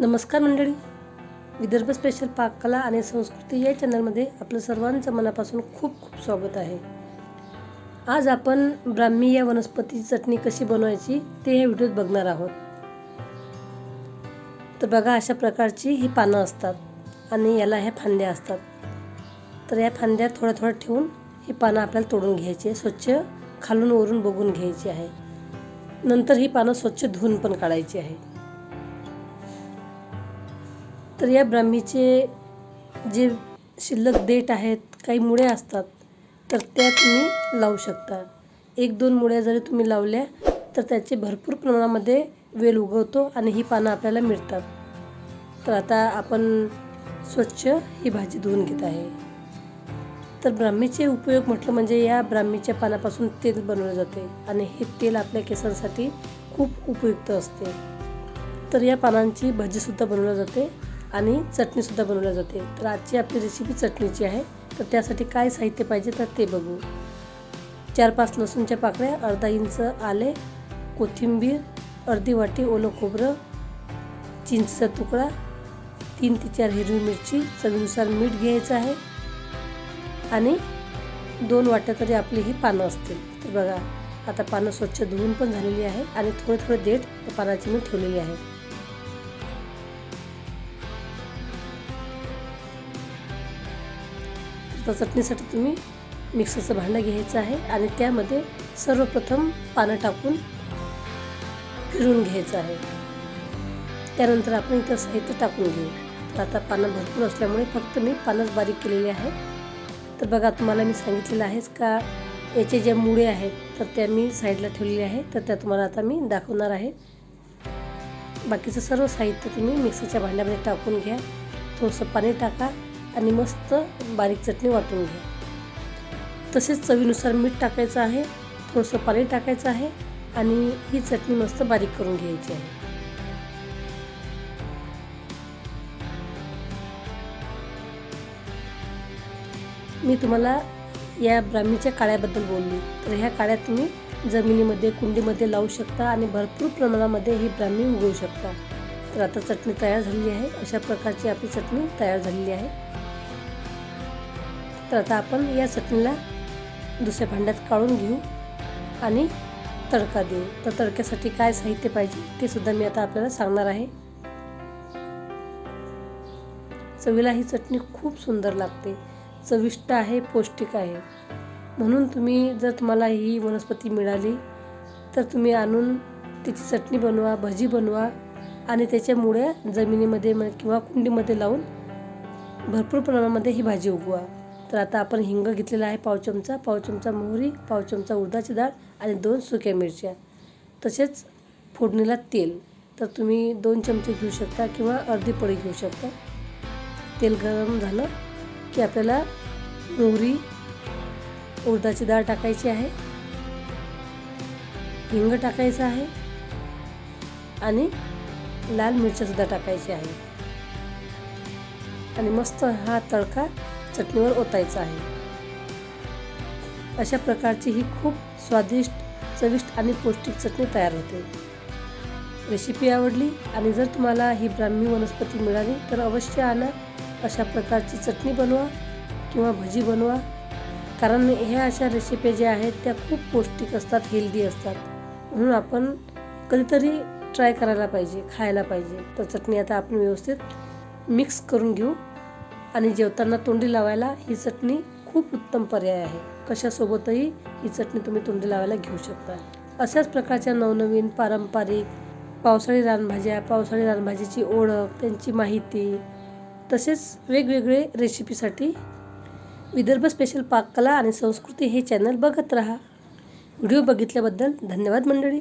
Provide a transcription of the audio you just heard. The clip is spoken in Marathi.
नमस्कार मंडळी. विदर्भ स्पेशल पाककला आणि संस्कृती या चॅनलमध्ये आपलं सर्वांचं मनापासून खूप खूप स्वागत आहे. आज आपण ब्राह्मी या वनस्पतीची चटणी कशी बनवायची ते या व्हिडिओत बघणार आहोत. तर बघा अशा प्रकारची ही पानं असतात आणि याला ह्या फांद्या असतात. तर या फांद्या थोड्या थोड्या ठेवून ही पानं आपल्याला तोडून घ्यायची आहे स्वच्छ खालून वरून बघून घ्यायची आहे. नंतर ही पानं स्वच्छ धुवून पण काढायची आहे. तर या ब्राह्मीचे जे शिल्लक देठ आहेत काही मुळे असतात तर त्या तुम्ही लावू शकता. एक दोन मुळ्या जरी तुम्ही लावल्या तर त्याचे भरपूर प्रमाणामध्ये वेल उगवतो आणि ही पानं आपल्याला मिळतात. तर आता आपण स्वच्छ ही भाजी धुवून घेत आहे. तर ब्राह्मीचे उपयोग म्हटलं म्हणजे या ब्राह्मीच्या पानापासून तेल बनवलं जाते आणि हे तेल आपल्या केसांसाठी खूप उपयुक्त असते. तर या पानांची भजीसुद्धा बनवली जाते. आणि चटणीसुद्धा बनवली जाते. तर आजची आपली रेसिपी चटणीची आहे. तर त्यासाठी काय साहित्य पाहिजे तर ते बघू. चार पाच लसूणच्या पाकळ्या अर्धा इंच आले कोथिंबीर अर्धी वाटी ओलं खोबरं चिंचचा तुकडा तीन ते चार हिरवी मिरची चवीनुसार मीठ घ्यायचं आहे आणि दोन वाट्या तरी आपली ही पानं असतील. तर बघा आता पानं स्वच्छ धुवून पण झालेली आहे आणि थोडे थोडे देठ पानाची मी ठेवलेली आहे. तर चटणीसाठी तुम्ही मिक्सरचं भांडं घ्यायचं आहे आणि त्यामध्ये सर्वप्रथम पानं टाकून फिरून घ्यायचं आहे. त्यानंतर आपण इतर साहित्य टाकून घेऊ. तर आता पानं भरपूर असल्यामुळे फक्त मी पानंच बारीक केलेली आहे. तर बघा तुम्हाला मी सांगितलेलं आहेच का याचे ज्या मुळे आहेत तर त्या मी साईडला ठेवलेल्या आहे. तर त्या तुम्हाला आता मी दाखवणार आहे. बाकीचं सर्व साहित्य तुम्ही मिक्सरच्या भांड्यामध्ये टाकून घ्या. थोडंसं पाणी टाका. आणि मस्त बारीक चटणी वाटून घ्या. तसेच चवीनुसार मीठ टाकायचं आहे थोडंसं पाणी टाकायचं आहे आणि ही चटणी मस्त बारीक करून घ्यायची आहे. मी तुम्हाला या ब्राह्मीच्या काळ्याबद्दल बोलली. तर ह्या काळ्या तुम्ही जमिनीमध्ये कुंडीमध्ये लावू शकता आणि भरपूर प्रमाणामध्ये ही ब्राह्मी उगवू शकता. तर आता चटणी तयार झालेली आहे. अशा प्रकारची आपली चटणी तयार झालेली आहे. तर आता आपण या चटणीला दुसऱ्या भांड्यात काढून घेऊ आणि तडका देऊ. तर तडक्यासाठी काय साहित्य पाहिजे ते सुद्धा मी आता आपल्याला सांगणार आहे. चवीला ही चटणी खूप सुंदर लागते. चविष्ट आहे पौष्टिक आहे. म्हणून तुम्ही जर तुम्हाला ही वनस्पती मिळाली तर तुम्ही आणून त्याची चटणी बनवा भजी बनवा आणि त्याच्यामुळे जमिनीमध्ये किंवा कुंडीमध्ये लावून भरपूर प्रमाणामध्ये ही भाजी उगवा. तर आता आपण हिंग घेतलेला आहे पाव चमचा पाव चमचा मोहरी पाव चमचा उडदाची डाळ आणि दोन सुक्या मिरच्या. तसेच फोडणीला तेल. तर तुम्ही दोन चमचे घेऊ शकता किंवा अर्धी पळी घेऊ शकता. तेल गरम झालं की आपल्याला मोहरी उडदाची डाळ टाकायची आहे. हिंग टाकायचं आहे आणि लाल मिरच्यासुद्धा टाकायची आहे. आणि मस्त हा तडका चटणीवर ओतायचं आहे. अशा प्रकारची ही खूप स्वादिष्ट चविष्ट आणि पौष्टिक चटणी तयार होते. रेसिपी आवडली आणि जर तुम्हाला ही ब्राह्मी वनस्पती मिळाली तर अवश्य आणा. अशा प्रकारची चटणी बनवा किंवा भजी बनवा. कारण ह्या अशा रेसिपी ज्या आहेत त्या खूप पौष्टिक असतात हेल्दी असतात. म्हणून आपण कधीतरी ट्राय करायला पाहिजे खायला पाहिजे. तर चटणी आता आपण व्यवस्थित मिक्स करून घेऊ. आणि जेवताना तोंडी लावायला ही चटणी खूप उत्तम पर्याय आहे. कशासोबतही ही चटणी तुम्ही तोंडी लावायला घेऊ शकता. अशाच प्रकारच्या नवनवीन पारंपरिक पावसाळी रानभाज्या पावसाळी रानभाजीची ओळख त्यांची माहिती तसेच वेगवेगळे रेसिपीसाठी विदर्भ स्पेशल पाककला आणि संस्कृती हे चॅनल बघत राहा. व्हिडिओ बघितल्याबद्दल धन्यवाद मंडळी.